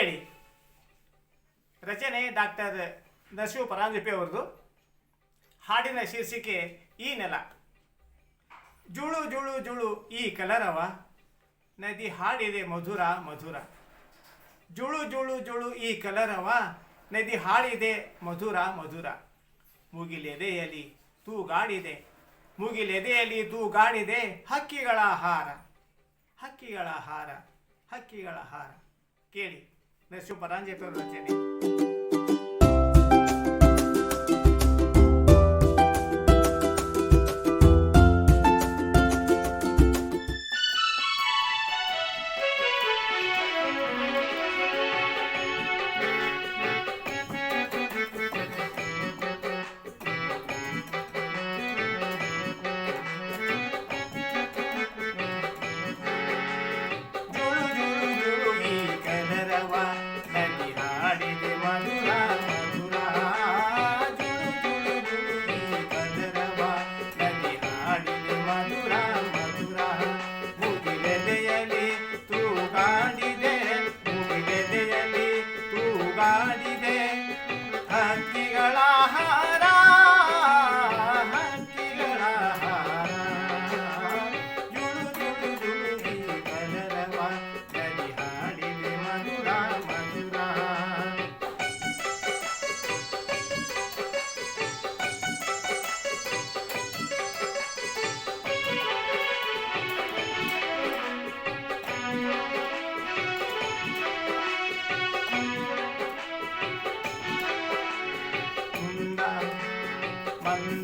ಕೇಳಿ ರಚನೆ ಡಾಕ್ಟರ್ ದಶು ಪರಾಂಜಪಿ ಅವರದು ಹಾಡಿನ ಶೀರ್ಷಿಕೆ ಈ ನೆಲ. ಜುಳು ಜುಳು ಜುಳು ಈ ಕಲರವ. ನದಿ ಹಾಡಿದೆ ಮಧುರ ಮಧುರ. ಜುಳು ಜುಳು ಜುಳು ಈ ಕಲರವ. ನದಿ ಹಾಡಿದೆ ಮಧುರ ಮಧುರ. ಮುಗಿಲೆದೆಯಲಿ ತೂಗಾಡಿದೆ. ಮುಗಿಲೆದೆಯಲಿ ತೂಗಾಡಿದೆ ಹಕ್ಕಿಗಳ ಹಾರ. ಹಕ್ಕಿಗಳ ಹಾರ ಹಕ್ಕಿಗಳ ಹಾರ. ಕೇಳಿ. ನರಸಿಂಹ ಪರಾಂಜಪಿ ಅವರ ರಚನೆ ಜುಳು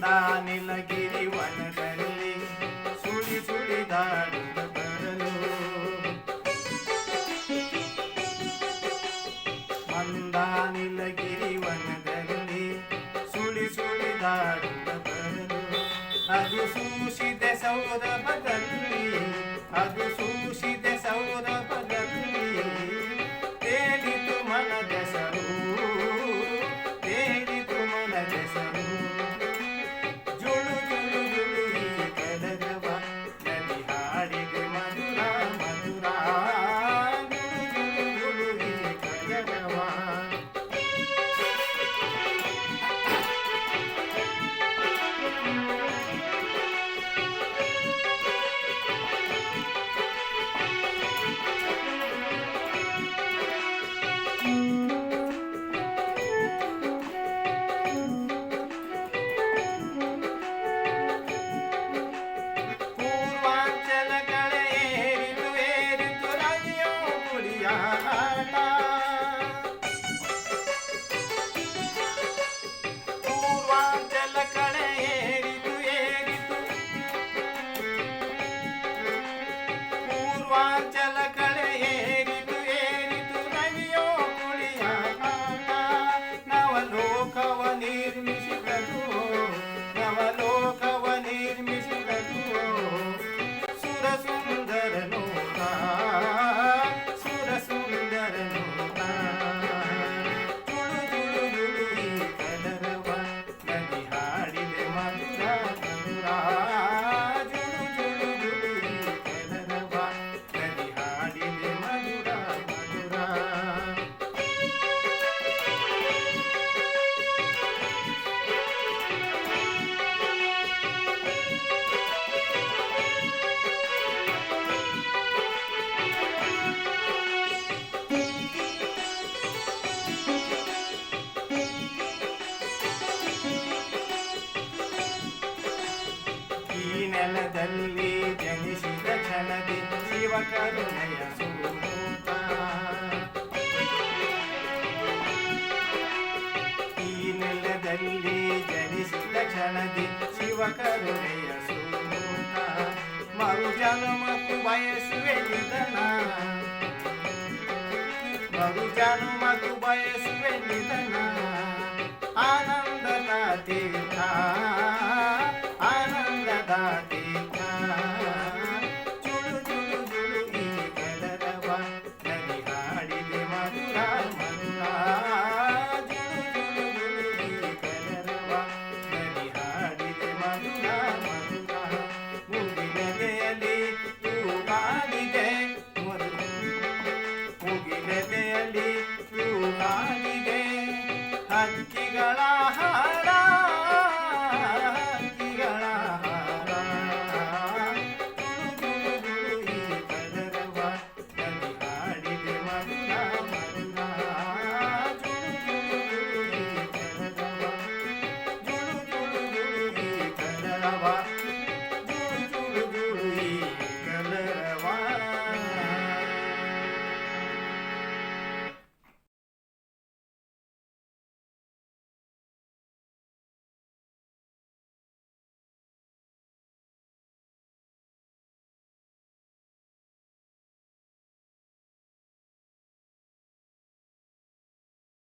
ಮಂದ ನಿಲಗಿರಿ ವನದಲ್ಲಿ ಸುಳಿ ಸುಳಿದಾಡುತ್ತ ಬರಲು. ಮಂದ ನಿಲಗಿರಿ ವನದಲ್ಲಿ ಸುಳಿ ಸುಳಿದಾಡುತ್ತ ಬರಲು. ಅದು ಸೂಸಿದೆ ಸೌರಭದಲ್ಲಿ ಅದು ಸೂಸಿದೆ ನೆಲದಲ್ಲಿ ಜನಿಸಿದ ಕ್ಷಣದಿ ಶಿವ ಕರುಣೆಯ ಸೂತ ಈ ನೆಲದಲ್ಲಿ ಜನಿಸಿದ ಕ್ಷಣದಿ ಶಿವ ಕರುಣೆಯ ಸೂತ ಮರು ಜನ್ಮಕ್ಕೂ ಬಯಸುವೆ ನಿಧನ ಮರು ಜನ್ಮ I'm giggle out.